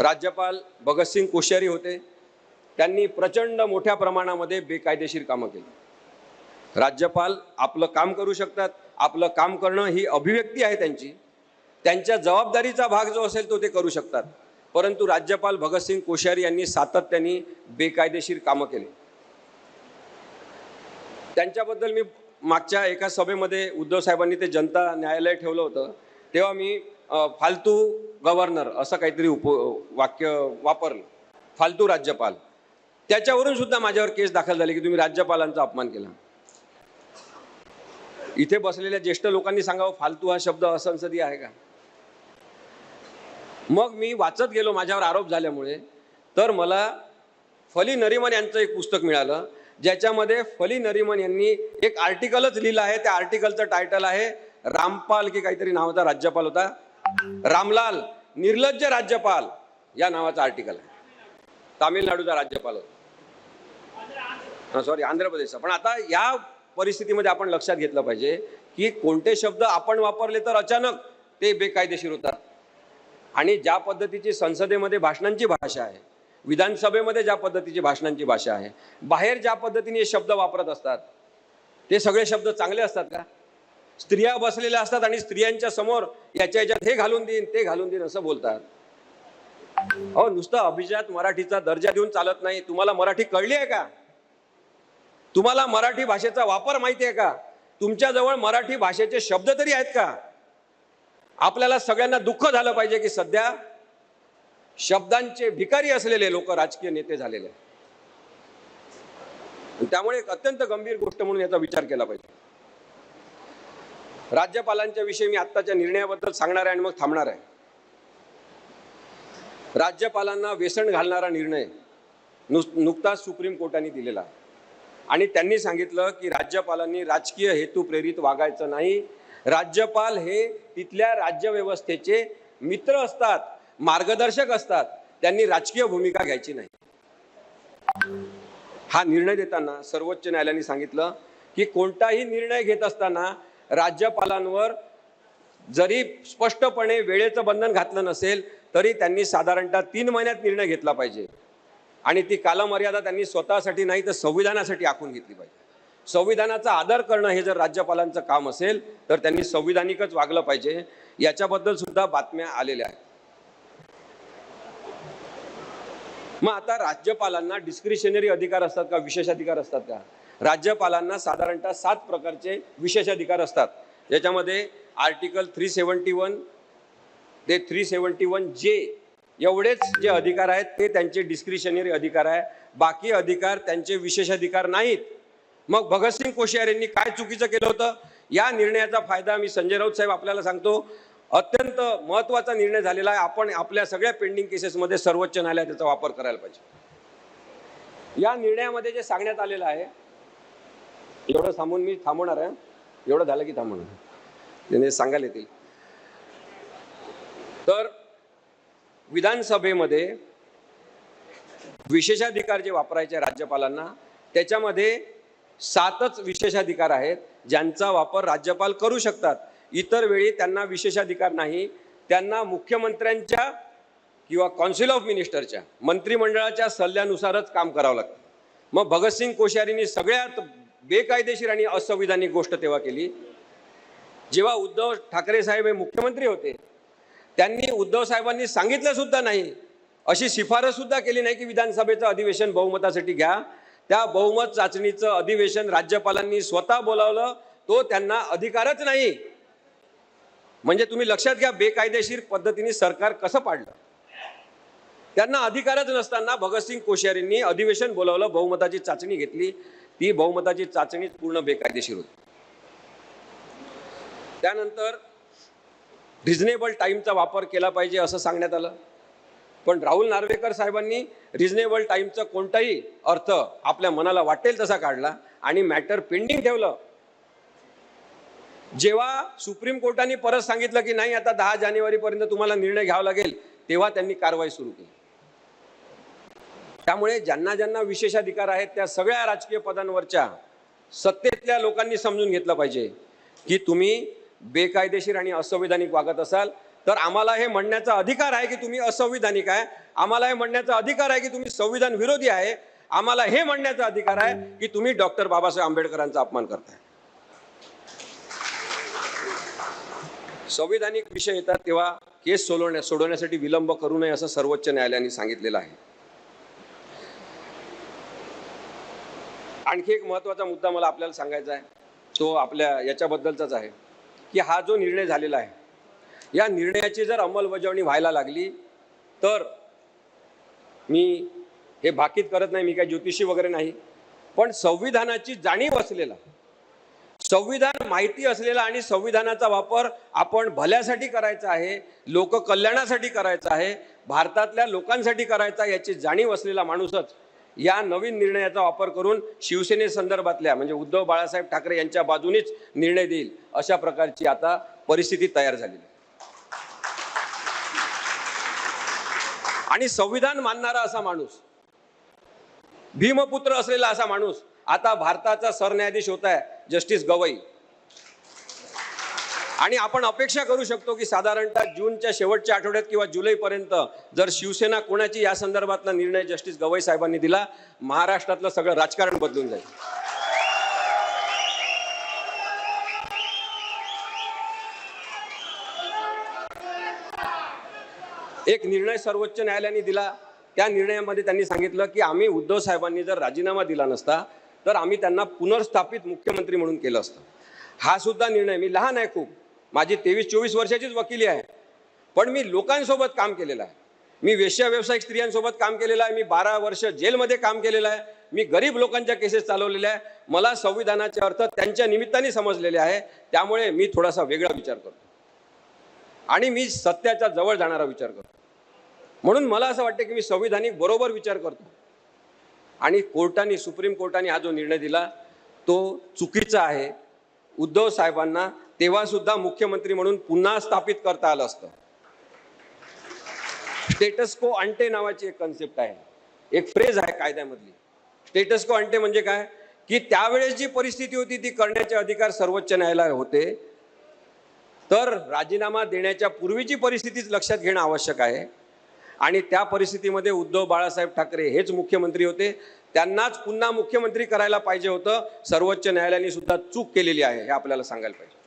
राज्यपाल भगतसिंग कोश्यारी होते. त्यांनी प्रचंड मोठ्या प्रमाणामध्ये बेकायदेशीर कामं केली. राज्यपाल आपलं काम करू शकतात. आपलं काम करणं ही अभिव्यक्ती आहे त्यांची. त्यांच्या जबाबदारीचा भाग जो असेल तो ते करू शकतात. परंतु राज्यपाल भगतसिंग कोश्यारी यांनी सातत्याने बेकायदेशीर कामं केली. त्यांच्याबद्दल मी मागच्या एका सभेमध्ये उद्धव साहेबांनी ते जनता न्यायालय ठेवलं होतं. तेव्हा मी फालतू गव्हर्नर असं काहीतरी उप वाक्य वापरलं. फालतू राज्यपाल. त्याच्यावरून सुद्धा माझ्यावर केस दाखल झाली की तुम्ही राज्यपालांचा अपमान केला. इथे बसलेल्या ज्येष्ठ लोकांनी सांगावं फालतू हा शब्द असंसदीय आहे का? मग मी वाचत गेलो माझ्यावर आरोप झाल्यामुळे. तर मला फली नरिमन यांचं एक पुस्तक मिळालं ज्याच्यामध्ये फली नरिमन यांनी एक आर्टिकलच लिहिलं आहे. त्या आर्टिकलचं टायटल आहे रामपाल की काहीतरी नावाचा राज्यपाल होता. रामलाल निर्लज्ज राज्यपाल या नावाचा आर्टिकल आहे. तामिळनाडूचा राज्यपाल होता. सॉरी आंध्र प्रदेशचा पण आता या परिस्थितीमध्ये आपण लक्षात घेतलं पाहिजे की कोणते शब्द आपण वापरले तर अचानक ते बेकायदेशीर होतात. आणि ज्या पद्धतीची संसदेमध्ये भाषणांची भाषा आहे विधानसभेमध्ये ज्या पद्धतीची भाषणांची भाषा आहे बाहेर ज्या पद्धतीने हे शब्द वापरत असतात ते सगळे शब्द चांगले असतात का? स्त्रिया बसलेल्या असतात आणि स्त्रियांच्या समोर याच्या याच्यात हे घालून देईन ते घालून देईन असं बोलतात. अहो नुसतं अभिजात मराठीचा दर्जा देऊन चालत नाही. तुम्हाला मराठी कळली आहे का? तुम्हाला मराठी भाषेचा वापर माहिती आहे का? तुमच्याजवळ मराठी भाषेचे शब्द तरी आहेत का? आपल्याला सगळ्यांना दुःख झालं पाहिजे की सध्या शब्दांचे भिकारी असलेले लोक राजकीय नेते झालेले त्यामुळे एक अत्यंत गंभीर गोष्ट म्हणून याचा विचार केला पाहिजे. राज्यपालांच्या विषयी मी आत्ताच्या निर्णयाबद्दल सांगणार आहे आणि मग थांबणार आहे. राज्यपालांना व्यसन घालणारा निर्णय नु नुकताच सुप्रीम कोर्टाने दिलेला. आणि त्यांनी सांगितलं की राज्यपालांनी राजकीय हेतू प्रेरित वागायचं नाही. राज्यपाल हे तिथल्या राज्यव्यवस्थेचे मित्र असतात मार्गदर्शक असतात. त्यांनी राजकीय भूमिका घ्यायची नाही. हा निर्णय देताना सर्वोच्च न्यायालयाने सांगितलं की कोणताही निर्णय घेत असताना राज्यपालांवर जरी स्पष्टपणे वेळेचं बंधन घातलं नसेल तरी त्यांनी साधारणतः तीन महिन्यात निर्णय घेतला पाहिजे. आणि ती कालमर्यादा त्यांनी स्वतःसाठी नाही तर संविधानासाठी आखून घेतली पाहिजे. संविधानाचा आदर करणं हे जर राज्यपालांचं काम असेल तर त्यांनी संविधानिकच वागलं पाहिजे. याच्याबद्दल सुद्धा बातम्या आलेल्या आहेत. मग आता राज्यपालांना डिस्क्रिशनरी अधिकार असतात का? विशेष अधिकार असतात का? राज्यपालांना साधारणतः सात प्रकारचे विशेषाधिकार असतात. याच्यामध्ये आर्टिकल थ्री सेवन्टी वन ते थ्री सेवन्टी वन जे एवढेच जे अधिकार आहेत ते त्यांचे डिस्क्रिशनरी अधिकार आहे. बाकी अधिकार त्यांचे विशेषाधिकार नाहीत. मग भगतसिंग कोश्यार यांनी काय चुकीचं केलं होतं? या निर्णयाचा फायदा मी संजय राऊत साहेब आपल्याला सांगतो. अत्यंत महत्त्वाचा निर्णय झालेला आहे. आपण आपल्या सगळ्या पेंडिंग केसेसमध्ये सर्वोच्च न्यायालयात त्याचा वापर करायला पाहिजे. या निर्णयामध्ये जे सांगण्यात आलेलं आहे एवढं थांबून मी थांबवणार आहे. एवढं झालं की थांबवणार सांगायला येतील. तर विधानसभेमध्ये विशेषाधिकार जे वापरायचे राज्यपालांना त्याच्यामध्ये सातच विशेषाधिकार आहेत ज्यांचा वापर राज्यपाल करू शकतात. इतर वेळी त्यांना विशेषाधिकार नाही. त्यांना मुख्यमंत्र्यांच्या किंवा कॉन्सिल ऑफ मिनिस्टरच्या मंत्रिमंडळाच्या सल्ल्यानुसारच काम करावं लागतं. मग भगतसिंग कोश्यारींनी सगळ्यात बेकायदेशीर आणि असंविधानिक गोष्ट तेव्हा केली. जेव्हा उद्धव ठाकरे साहेब हे मुख्यमंत्री होते त्यांनी उद्धव साहेबांनी सांगितलं सुद्धा नाही अशी शिफारस सुद्धा केली नाही की विधानसभेचं अधिवेशन बहुमतासाठी घ्या. त्या बहुमत चाचणीचं अधिवेशन राज्यपालांनी स्वतः बोलावलं तो त्यांना अधिकारच नाही. म्हणजे तुम्ही लक्षात घ्या बेकायदेशीर पद्धतीने सरकार कसं पाडलं. त्यांना अधिकारच नसताना भगतसिंग कोश्यारींनी अधिवेशन बोलावलं बहुमताची चाचणी घेतली. ती बहुमताची चाचणी पूर्ण बेकायदेशीर होती. त्यानंतर रिझनेबल टाईमचा वापर केला पाहिजे असं सांगण्यात आलं. पण राहुल नार्वेकर साहेबांनी रिझनेबल टाईमचा कोणताही अर्थ आपल्या मनाला वाटेल तसा काढला आणि मॅटर पेंडिंग ठेवलं. जेव्हा सुप्रीम कोर्टाने परत सांगितलं की नाही आता दहा जानेवारीपर्यंत तुम्हाला निर्णय घ्यावा लागेल तेव्हा त्यांनी कारवाई सुरू केली. त्यामुळे ज्यांना ज्यांना विशेषाधिकार आहेत त्या सगळ्या राजकीय पदांवरच्या सत्तेतल्या लोकांनी समजून घेतलं पाहिजे की तुम्ही बेकायदेशीर आणि असंवैधानिक वागत असाल. तर आम्हाला हे म्हणण्याचा अधिकार आहे की तुम्ही असंविधानिक आहे. आम्हाला हे म्हणण्याचा अधिकार आहे की तुम्ही संविधान विरोधी आहे. आम्हाला हे म्हणण्याचा अधिकार आहे की तुम्ही डॉक्टर बाबासाहेब आंबेडकरांचा अपमान करताय. संविधानिक विषय येतात तेव्हा केस सोडवण्या सोडवण्यासाठी विलंब करू नये असं सर्वोच्च न्यायालयाने सांगितलेलं आहे. आणखी एक महत्त्वाचा मुद्दा मला आपल्याला सांगायचा आहे. तो आपल्या याच्याबद्दलचाच आहे. की हा जो निर्णय झालेला आहे या निर्णयाची जर अंमलबजावणी व्हायला लागली तर मी हे भाकीत करत नाही मी काय ज्योतिषी वगैरे नाही पण संविधानाची जाणीव असलेला संविधान माहिती असलेला आणि संविधानाचा वापर आपण भल्यासाठी करायचा आहे लोककल्याणासाठी करायचा आहे भारतातल्या लोकांसाठी करायचा याची जाणीव असलेला माणूसच या नवीन निर्णयाचा वापर करून शिवसेनेसंदर्भातल्या म्हणजे उद्धव बाळासाहेब ठाकरे यांच्या बाजूनेच निर्णय देईल अशा प्रकारची आता परिस्थिती तयार झालेली आणि संविधान मानणारा असा माणूस भीमपुत्र असलेला असा माणूस आता भारताचा सरन्यायाधीश होत आहे जस्टिस गवई. आणि आपण अपेक्षा करू शकतो की साधारणतः जूनच्या शेवटच्या आठवड्यात किंवा जुलैपर्यंत जर शिवसेना कोणाची या संदर्भातला निर्णय जस्टिस गवई साहेबांनी दिला महाराष्ट्रातलं सगळं राजकारण बदलून जाईल. एक निर्णय सर्वोच्च न्यायालयाने दिला. त्या निर्णयामध्ये त्यांनी सांगितलं की आम्ही उद्धव साहेबांनी जर राजीनामा दिला नसता तर आम्ही त्यांना पुनर्स्थापित मुख्यमंत्री म्हणून केलं असतं. हा सुद्धा निर्णय मी लहान आहे खूप. माझी तेवीस चोवीस वर्षाचीच वकिली आहे. पण मी लोकांसोबत काम केलेलं आहे. मी वेश्या व्यावसायिक स्त्रियांसोबत काम केलेलं आहे. मी बारा वर्ष जेलमध्ये काम केलेलं आहे. मी गरीब लोकांच्या केसेस चालवलेल्या आहे. मला संविधानाचे अर्थ त्यांच्या निमित्ताने समजलेले आहे. त्यामुळे मी थोडासा वेगळा विचार करतो. आणि मी सत्याच्या जवळ जाणारा विचार करतो. म्हणून मला असं वाटतं की मी संविधानिक बरोबर विचार करतो. आणि कोर्टाने सुप्रीम कोर्टाने हा जो निर्णय दिला तो चुकीचा आहे. उद्धव साहेबांना तेव्हा सुद्धा मुख्यमंत्री म्हणून पुन्हा स्थापित करता आलं असतं. स्टेटस को अंटे नावाची एक कन्सेप्ट आहे. एक फ्रेज आहे कायद्यामधली. स्टेटस को अंटे म्हणजे काय? की त्यावेळेस जी परिस्थिती होती ती करण्याचे अधिकार सर्वोच्च न्यायालय होते. तर राजीनामा देण्याच्या पूर्वीची परिस्थितीच लक्षात घेणं आवश्यक आहे. आणि त्या परिस्थितीमध्ये उद्धव बाळासाहेब ठाकरे हेच मुख्यमंत्री होते. त्यांनाच पुन्हा मुख्यमंत्री करायला पाहिजे होतं. सर्वोच्च न्यायालयाने सुद्धा चूक केलेली आहे हे आपल्याला सांगायला पाहिजे.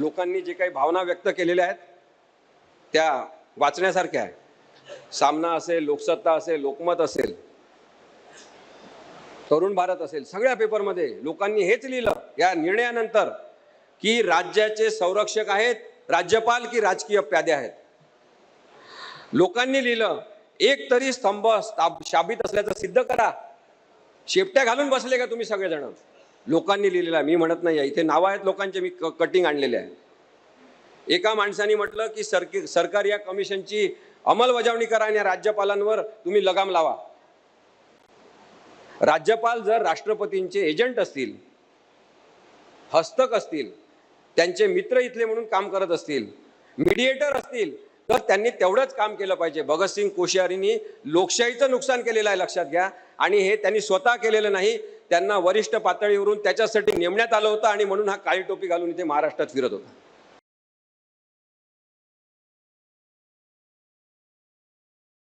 लोकांनी जे काही भावना व्यक्त केलेल्या आहेत त्या वाचण्यासारख्या आहे सामना असेल लोकसत्ता असेल लोकमत असेल तरुण भारत असेल सगळ्या पेपरमध्ये लोकांनी हेच लिहिलं या निर्णयानंतर की राज्याचे संरक्षक आहेत राज्यपाल की राजकीय प्यादे आहेत. लोकांनी लिहिलं एक तरी स्तंभ शाबित असल्याचं सिद्ध करा. शेपट्या घालून बसले का तुम्ही सगळेजण? लोकांनी लिहिलेलं आहे. मी म्हणत नाही आहे. इथे नावं आहेत लोकांचे. मी क- कटिंग आणलेले आहे. एका माणसाने म्हटलं की सरकी सरकार या कमिशनची अंमलबजावणी करा आणि राज्यपालांवर तुम्ही लगाम लावा. राज्यपाल जर राष्ट्रपतींचे एजंट असतील हस्तक असतील त्यांचे मित्र इथले म्हणून काम करत असतील मीडिएटर असतील तर त्यांनी तेवढंच काम केलं पाहिजे. भगतसिंग कोश्यारींनी लोकशाहीचं नुकसान केलेलं आहे लक्षात घ्या. आणि हे त्यांनी स्वतः केलेलं नाही त्यांना वरिष्ठ पातळीवरून त्याच्यासाठी नेमण्यात आलं होतं आणि म्हणून हा काळी टोपी घालून इथे महाराष्ट्रात फिरत होता.